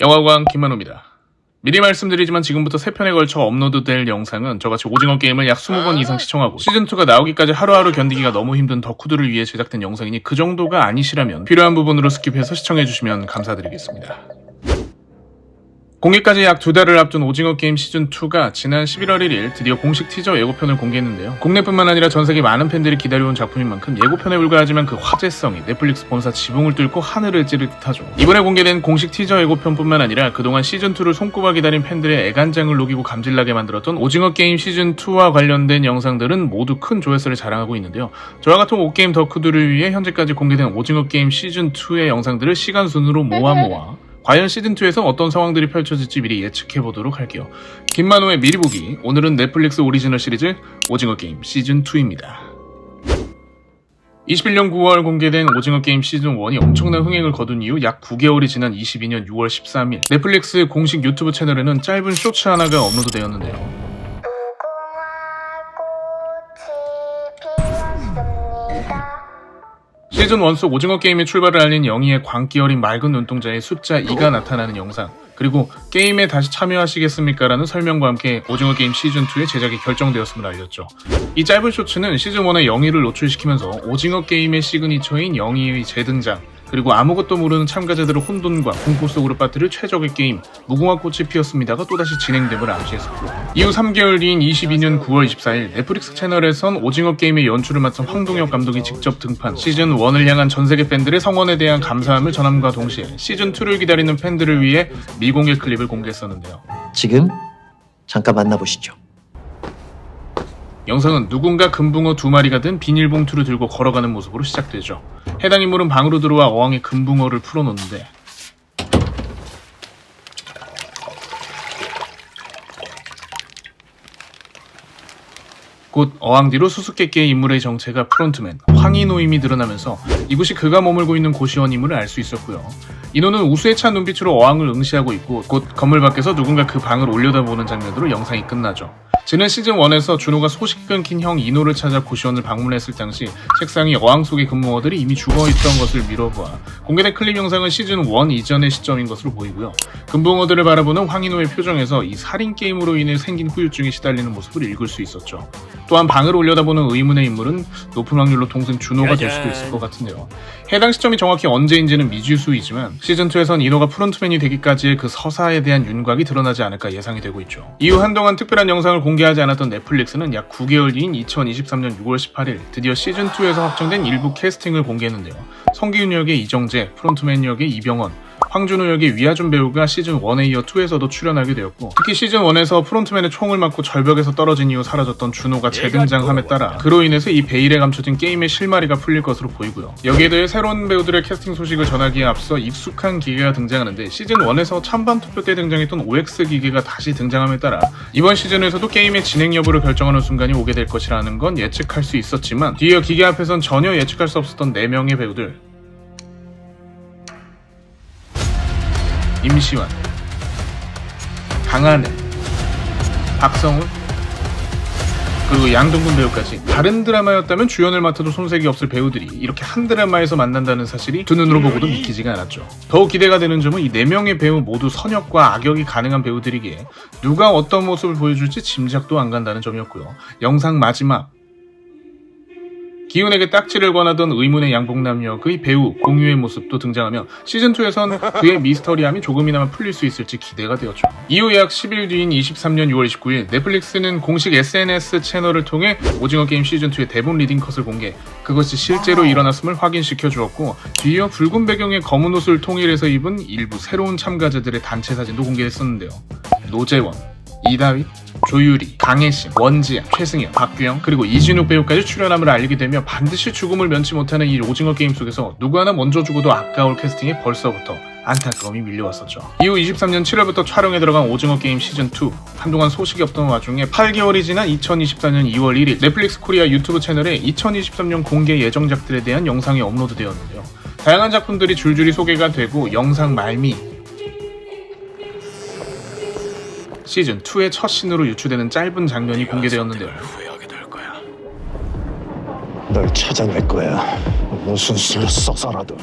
영화관 김만호입니다. 미리 말씀드리지만 지금부터 3편에 걸쳐 업로드될 영상은 저같이 오징어 게임을 약 20번 이상 시청하고 시즌2가 나오기까지 하루하루 견디기가 너무 힘든 덕후들을 위해 제작된 영상이니 그 정도가 아니시라면 필요한 부분으로 스킵해서 시청해주시면 감사드리겠습니다. 공개까지 약 두 달을 앞둔 오징어 게임 시즌2가 지난 11월 1일 드디어 공식 티저 예고편을 공개했는데요. 국내뿐만 아니라 전 세계 많은 팬들이 기다려온 작품인 만큼 예고편에 불과하지만 그 화제성이 넷플릭스 본사 지붕을 뚫고 하늘을 찌를 듯하죠. 이번에 공개된 공식 티저 예고편뿐만 아니라 그동안 시즌2를 손꼽아 기다린 팬들의 애간장을 녹이고 감질나게 만들었던 오징어 게임 시즌2와 관련된 영상들은 모두 큰 조회수를 자랑하고 있는데요. 저와 같은 오게임 덕후들을 위해 현재까지 공개된 오징어 게임 시즌2의 영상들을 시간 순으로 모아 모아 과연 시즌2에서 어떤 상황들이 펼쳐질지 미리 예측해보도록 할게요. 김만호의 미리 보기, 오늘은 넷플릭스 오리지널 시리즈 오징어 게임 시즌2입니다. 21년 9월 공개된 오징어 게임 시즌 1이 엄청난 흥행을 거둔 이후 약 9개월이 지난 22년 6월 13일 넷플릭스 공식 유튜브 채널에는 짧은 쇼츠 하나가 업로드되었는데요. 무궁화 꽃이 피었습니다. 시즌 1속 오징어 게임의 출발을 알린 영희의 광기 어린 맑은 눈동자의 숫자 2가 나타나는 영상 그리고 게임에 다시 참여하시겠습니까? 라는 설명과 함께 오징어 게임 시즌 2의 제작이 결정되었음을 알렸죠. 이 짧은 쇼츠는 시즌 1의 영희를 노출시키면서 오징어 게임의 시그니처인 영희의 재등장 그리고 아무것도 모르는 참가자들을 혼돈과 공포 속으로 빠뜨릴 최적의 게임 무궁화 꽃이 피었습니다가 또다시 진행됨을 암시했었고요. 이후 3개월 뒤인 22년 9월 24일 넷플릭스 채널에선 오징어 게임의 연출을 맡은 황동혁 감독이 직접 등판 시즌 1을 향한 전 세계 팬들의 성원에 대한 감사함을 전함과 동시에 시즌 2를 기다리는 팬들을 위해 미공개 클립을 공개했었는데요. 지금 잠깐 만나보시죠. 영상은 누군가 금붕어 두 마리가 든 비닐봉투를 들고 걸어가는 모습으로 시작되죠. 해당 인물은 방으로 들어와 어항에 금붕어를 풀어놓는데 곧 어항 뒤로 수수께끼의 인물의 정체가 프론트맨 황인호임이 드러나면서 이곳이 그가 머물고 있는 곳이원임을 알 수 있었고요. 인호는 우수에 찬 눈빛으로 어항을 응시하고 있고 곧 건물 밖에서 누군가 그 방을 올려다보는 장면으로 영상이 끝나죠. 지난 시즌 1에서 준호가 소식 끊긴 형 이노를 찾아 고시원을 방문했을 당시 책상이 어항 속의 근무어들이 이미 죽어있던 것을 미뤄보아 공개된 클립 영상은 시즌 1 이전의 시점인 것으로 보이고요. 금붕어들을 바라보는 황인호의 표정에서 이 살인 게임으로 인해 생긴 후유증에 시달리는 모습을 읽을 수 있었죠. 또한 방을 올려다보는 의문의 인물은 높은 확률로 동생 준호가 될 수도 있을 것 같은데요. 해당 시점이 정확히 언제인지는 미지수이지만 시즌2에선 인호가 프론트맨이 되기까지의 그 서사에 대한 윤곽이 드러나지 않을까 예상이 되고 있죠. 이후 한동안 특별한 영상을 공개하지 않았던 넷플릭스는 약 9개월 뒤인 2023년 6월 18일 드디어 시즌2에서 확정된 일부 캐스팅을 공개했는데요. 성기훈 역의 이정재, 프론트맨 역의 이병헌, 황준호 역의 위아준 배우가 시즌 1에 이어 2에서도 출연하게 되었고 특히 시즌 1에서 프론트맨의 총을 맞고 절벽에서 떨어진 이후 사라졌던 준호가 재등장함에 따라 그로 인해서 이 베일에 감춰진 게임의 실마리가 풀릴 것으로 보이고요. 여기에 대해 새로운 배우들의 캐스팅 소식을 전하기에 앞서 익숙한 기계가 등장하는데 시즌 1에서 찬반 투표 때 등장했던 OX 기계가 다시 등장함에 따라 이번 시즌에서도 게임의 진행 여부를 결정하는 순간이 오게 될 것이라는 건 예측할 수 있었지만 뒤이어 기계 앞에선 전혀 예측할 수 없었던 4명의 배우들 임시완, 강하늘, 박성훈, 그리고 양동근 배우까지 다른 드라마였다면 주연을 맡아도 손색이 없을 배우들이 이렇게 한 드라마에서 만난다는 사실이 두 눈으로 보고도 믿기지가 않았죠. 더욱 기대가 되는 점은 이 네 명의 배우 모두 선역과 악역이 가능한 배우들이기에 누가 어떤 모습을 보여줄지 짐작도 안 간다는 점이었고요. 영상 마지막 기훈에게 딱지를 권하던 의문의 양복남 역의 배우 공유의 모습도 등장하며 시즌2에선 그의 미스터리함이 조금이나마 풀릴 수 있을지 기대가 되었죠. 이후 약 10일 뒤인 23년 6월 29일 넷플릭스는 공식 SNS 채널을 통해 오징어 게임 시즌2의 대본 리딩 컷을 공개 그것이 실제로 일어났음을 확인시켜 주었고 뒤이어 붉은 배경의 검은 옷을 통일해서 입은 일부 새로운 참가자들의 단체 사진도 공개했었는데요. 노재원, 이다윗, 조유리, 강혜신, 원지야, 최승현, 박규영 그리고 이진욱 배우까지 출연함을 알게 되며 반드시 죽음을 면치 못하는 이 오징어 게임 속에서 누구 하나 먼저 죽어도 아까울 캐스팅에 벌써부터 안타까움이 밀려왔었죠. 이후 23년 7월부터 촬영에 들어간 오징어 게임 시즌2 한동안 소식이 없던 와중에 8개월이 지난 2024년 2월 1일 넷플릭스 코리아 유튜브 채널에 2023년 공개 예정작들에 대한 영상이 업로드되었는데요. 다양한 작품들이 줄줄이 소개가 되고 영상 말미 시즌 2의 첫 신으로 유추되는 짧은 장면이 공개되었는데요. 후회하게 될 거야. 널 찾아낼 거야. 무슨 수를 써서라도.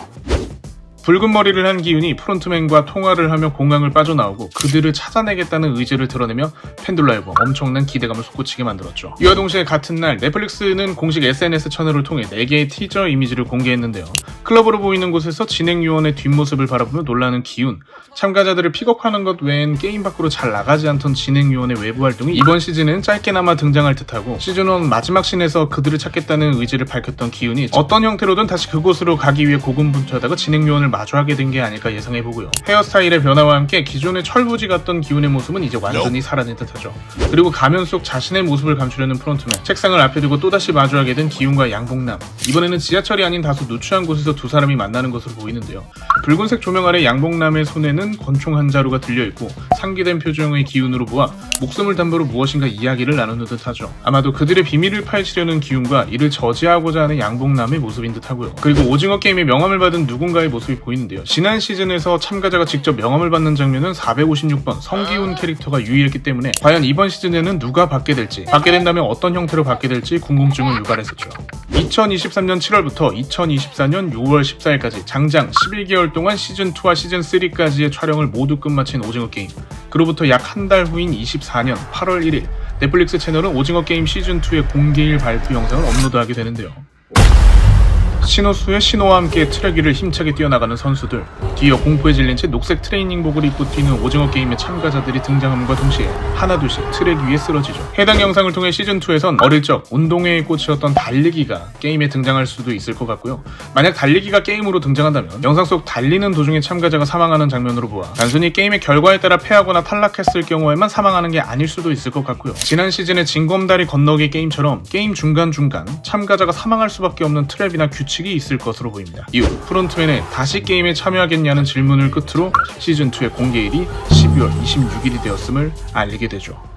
붉은 머리를 한 기훈이 프론트맨과 통화를 하며 공항을 빠져나오고 그들을 찾아내겠다는 의지를 드러내며 팬들라이브 엄청난 기대감을 솟구치게 만들었죠. 이와 동시에 같은 날 넷플릭스는 공식 SNS 채널을 통해 4개의 티저 이미지를 공개했는데요. 클럽으로 보이는 곳에서 진행 요원의 뒷모습을 바라보며 놀라는 기훈, 참가자들을 픽업하는 것 외엔 게임 밖으로 잘 나가지 않던 진행 요원의 외부 활동이 이번 시즌은 짧게나마 등장할 듯하고 시즌 1 마지막 씬에서 그들을 찾겠다는 의지를 밝혔던 기훈이 어떤 형태로든 다시 그곳으로 가기 위해 고군분투하다가 진행 요원을 마주하게 된 게 아닐까 예상해보고요. 헤어스타일의 변화와 함께 기존의 철부지 같던 기훈의 모습은 이제 완전히 사라진 듯하죠. 그리고 가면 속 자신의 모습을 감추려는 프론트맨, 책상을 앞에 두고 또다시 마주하게 된 기훈과 양봉남. 이번에는 지하철이 아닌 다소 누추한 곳에서 두 사람이 만나는 것으로 보이는데요. 붉은색 조명 아래 양봉남의 손에는 권총 한 자루가 들려있고 상기된 표정의 기운으로 보아 목숨을 담보로 무엇인가 이야기를 나누는 듯하죠. 아마도 그들의 비밀을 파헤치려는 기운과 이를 저지하고자 하는 양봉남의 모습인 듯하고요. 그리고 오징어 게임의 명함을 받은 누군가의 모습이 보이는데요. 지난 시즌에서 참가자가 직접 명함을 받는 장면은 456번 성기훈 캐릭터가 유의했기 때문에 과연 이번 시즌에는 누가 받게 될지 받게 된다면 어떤 형태로 받게 될지 궁금증을 유발했었죠. 2023년 7월부터 2024년 6월 14일까지 장장 11개월 동안 시즌2와 시즌3까지의 촬영을 모두 끝마친 오징어 게임. 그로부터 약 한 달 후인 24년 8월 1일 넷플릭스 채널은 오징어 게임 시즌2의 공개일 발표 영상을 업로드하게 되는데요. 신호수의 신호와 함께 트랙 위를 힘차게 뛰어나가는 선수들. 뒤이어 공포에 질린 채 녹색 트레이닝복을 입고 뛰는 오징어 게임의 참가자들이 등장함과 동시에 하나둘씩 트랙 위에 쓰러지죠. 해당 영상을 통해 시즌2에선 어릴 적 운동회에 꽂히었던 달리기가 게임에 등장할 수도 있을 것 같고요. 만약 달리기가 게임으로 등장한다면 영상 속 달리는 도중에 참가자가 사망하는 장면으로 보아 단순히 게임의 결과에 따라 패하거나 탈락했을 경우에만 사망하는 게 아닐 수도 있을 것 같고요. 지난 시즌의 징검다리 건너기 게임처럼 게임 중간중간 참가자가 사망할 수밖에 없는 트랩이나 규칙 이 있을 것으로 보입니다. 이후 프론트맨의 다시 게임에 참여하겠냐는 질문을 끝으로 시즌2의 공개일이 12월 26일이 되었음을 알리게 되죠.